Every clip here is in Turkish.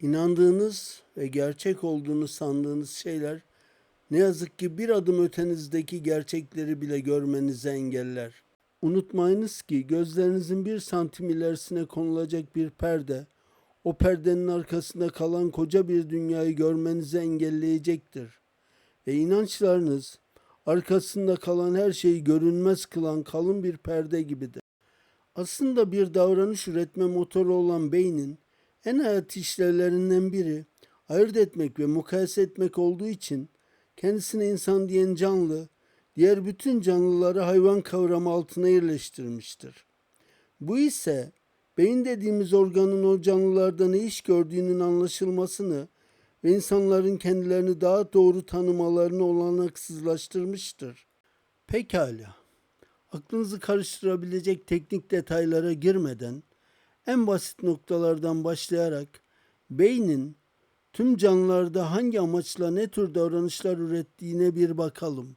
İnandığınız ve gerçek olduğunu sandığınız şeyler ne yazık ki bir adım ötenizdeki gerçekleri bile görmenizi engeller. Unutmayınız ki gözlerinizin bir santim ilerisine konulacak bir perde, o perdenin arkasında kalan koca bir dünyayı görmenizi engelleyecektir. Ve inançlarınız arkasında kalan her şeyi görünmez kılan kalın bir perde gibidir. Aslında bir davranış üretme motoru olan beynin en hayat işlevlerinden biri ayırt etmek ve mukayese etmek olduğu için kendisine insan diyen canlı, diğer bütün canlıları hayvan kavramı altına yerleştirmiştir. Bu ise beyin dediğimiz organın o canlılarda ne iş gördüğünün anlaşılmasını ve insanların kendilerini daha doğru tanımalarını olanaksızlaştırmıştır. Pekala. Aklınızı karıştırabilecek teknik detaylara girmeden en basit noktalardan başlayarak beynin tüm canlılarda hangi amaçla ne tür davranışlar ürettiğine bir bakalım.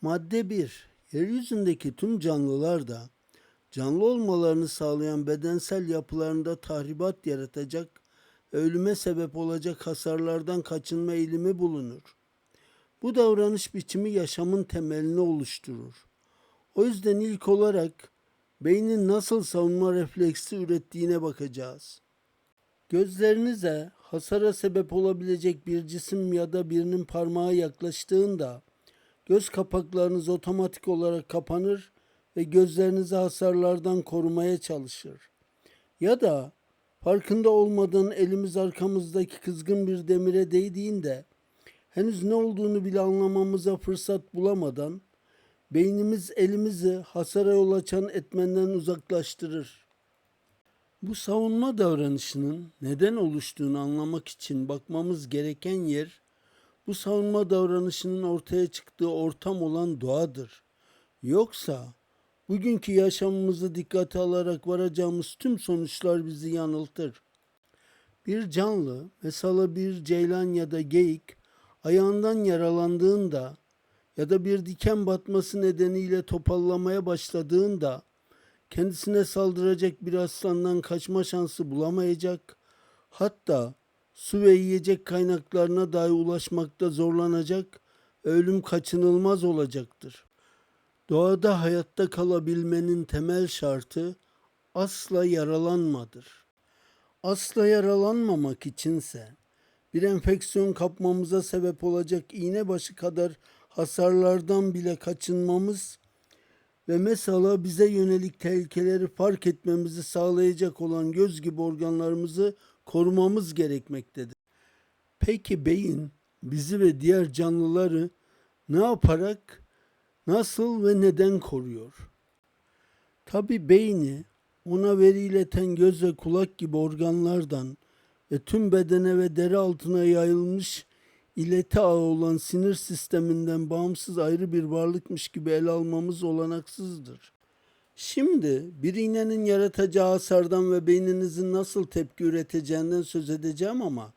Madde 1. Yeryüzündeki tüm canlılarda canlı olmalarını sağlayan bedensel yapılarında tahribat yaratacak ölüme sebep olacak hasarlardan kaçınma eğilimi bulunur. Bu davranış biçimi yaşamın temelini oluşturur. O yüzden ilk olarak beynin nasıl savunma refleksi ürettiğine bakacağız. Gözlerinize hasara sebep olabilecek bir cisim ya da birinin parmağı yaklaştığında göz kapaklarınız otomatik olarak kapanır ve gözlerinizi hasarlardan korumaya çalışır. Ya da farkında olmadan elimiz arkamızdaki kızgın bir demire değdiğinde henüz ne olduğunu bile anlamamıza fırsat bulamadan beynimiz elimizi hasara yol açan etmenden uzaklaştırır. Bu savunma davranışının neden oluştuğunu anlamak için bakmamız gereken yer bu savunma davranışının ortaya çıktığı ortam olan doğadır. Yoksa bugünkü yaşamımızı dikkate alarak varacağımız tüm sonuçlar bizi yanıltır. Bir canlı, mesela bir ceylan ya da geyik, ayağından yaralandığında ya da bir diken batması nedeniyle topallamaya başladığında kendisine saldıracak bir aslandan kaçma şansı bulamayacak, hatta su ve yiyecek kaynaklarına dahi ulaşmakta zorlanacak, ölüm kaçınılmaz olacaktır. Doğada hayatta kalabilmenin temel şartı asla yaralanmadır. Asla yaralanmamak içinse bir enfeksiyon kapmamıza sebep olacak iğne başı kadar hasarlardan bile kaçınmamız ve mesela bize yönelik tehlikeleri fark etmemizi sağlayacak olan göz gibi organlarımızı korumamız gerekmektedir. Peki beyin bizi ve diğer canlıları ne yaparak, nasıl ve neden koruyor? Tabi beyni ona veri ileten göz ve kulak gibi organlardan ve tüm bedene ve deri altına yayılmış ileti ağı olan sinir sisteminden bağımsız ayrı bir varlıkmış gibi ele almamız olanaksızdır. Şimdi bir iğnenin yaratacağı hasardan ve beyninizin nasıl tepki üreteceğinden söz edeceğim ama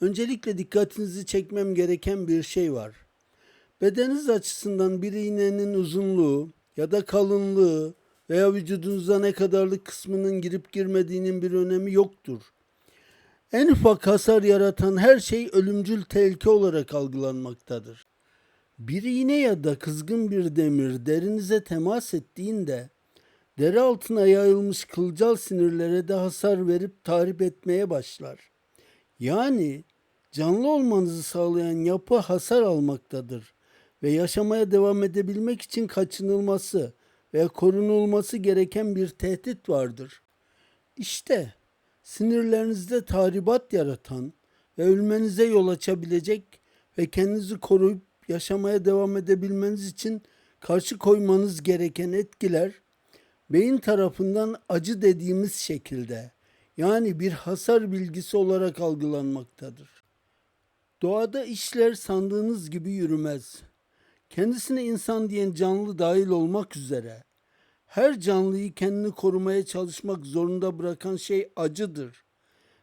öncelikle dikkatinizi çekmem gereken bir şey var. Bedeniniz açısından bir iğnenin uzunluğu ya da kalınlığı veya vücudunuza ne kadarlık kısmının girip girmediğinin bir önemi yoktur. En ufak hasar yaratan her şey ölümcül tehlike olarak algılanmaktadır. Bir iğne ya da kızgın bir demir derinize temas ettiğinde deri altına yayılmış kılcal sinirlere de hasar verip tahrip etmeye başlar. Yani canlı olmanızı sağlayan yapı hasar almaktadır ve yaşamaya devam edebilmek için kaçınılması ve korunulması gereken bir tehdit vardır. İşte sinirlerinizde tahribat yaratan ve ölmenize yol açabilecek ve kendinizi koruyup yaşamaya devam edebilmeniz için karşı koymanız gereken etkiler beyin tarafından acı dediğimiz şekilde yani bir hasar bilgisi olarak algılanmaktadır. Doğada işler sandığınız gibi yürümez. Kendisine insan diyen canlı dahil olmak üzere her canlıyı kendini korumaya çalışmak zorunda bırakan şey acıdır.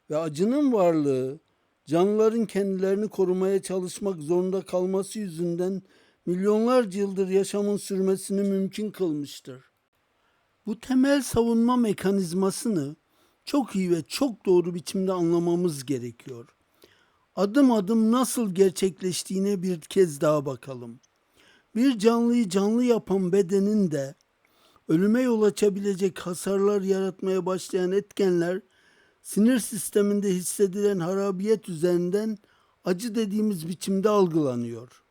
Ve acının varlığı canlıların kendilerini korumaya çalışmak zorunda kalması yüzünden milyonlarca yıldır yaşamın sürmesini mümkün kılmıştır. Bu temel savunma mekanizmasını çok iyi ve çok doğru biçimde anlamamız gerekiyor. Adım adım nasıl gerçekleştiğine bir kez daha bakalım. Bir canlıyı canlı yapan bedenin de ölüme yol açabilecek hasarlar yaratmaya başlayan etkenler sinir sisteminde hissedilen harabiyet üzerinden acı dediğimiz biçimde algılanıyor.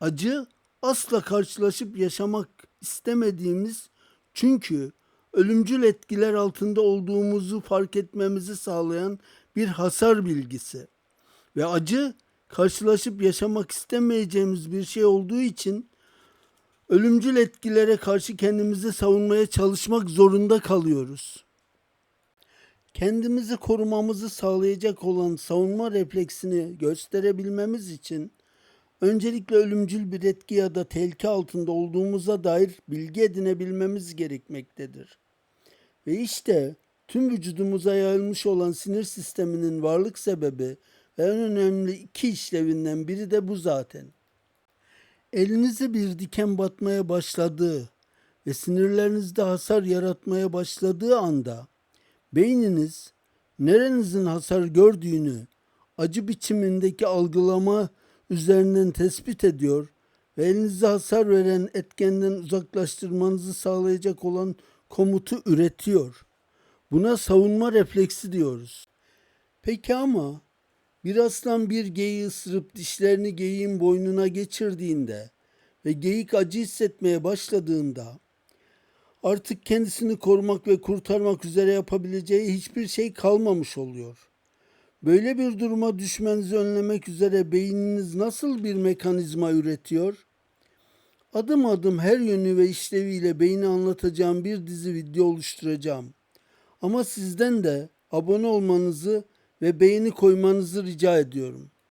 Acı asla karşılaşıp yaşamak istemediğimiz çünkü ölümcül etkiler altında olduğumuzu fark etmemizi sağlayan bir hasar bilgisi. Ve acı karşılaşıp yaşamak istemeyeceğimiz bir şey olduğu için ölümcül etkilere karşı kendimizi savunmaya çalışmak zorunda kalıyoruz. Kendimizi korumamızı sağlayacak olan savunma refleksini gösterebilmemiz için öncelikle ölümcül bir etki ya da tehlike altında olduğumuza dair bilgi edinebilmemiz gerekmektedir. Ve işte tüm vücudumuza yayılmış olan sinir sisteminin varlık sebebi ve en önemli iki işlevinden biri de bu zaten. Elinize bir diken batmaya başladığı ve sinirlerinizde hasar yaratmaya başladığı anda beyniniz nerenizin hasar gördüğünü acı biçimindeki algılama üzerinden tespit ediyor ve elinize hasar veren etkenden uzaklaştırmanızı sağlayacak olan komutu üretiyor. Buna savunma refleksi diyoruz. Peki ama bir aslan bir geyiği ısırıp dişlerini geyiğin boynuna geçirdiğinde ve geyik acı hissetmeye başladığında artık kendisini korumak ve kurtarmak üzere yapabileceği hiçbir şey kalmamış oluyor. Böyle bir duruma düşmenizi önlemek üzere beyniniz nasıl bir mekanizma üretiyor? Adım adım her yönü ve işleviyle beyni anlatacağım bir dizi video oluşturacağım. Ama sizden de abone olmanızı ve beğeni koymanızı rica ediyorum.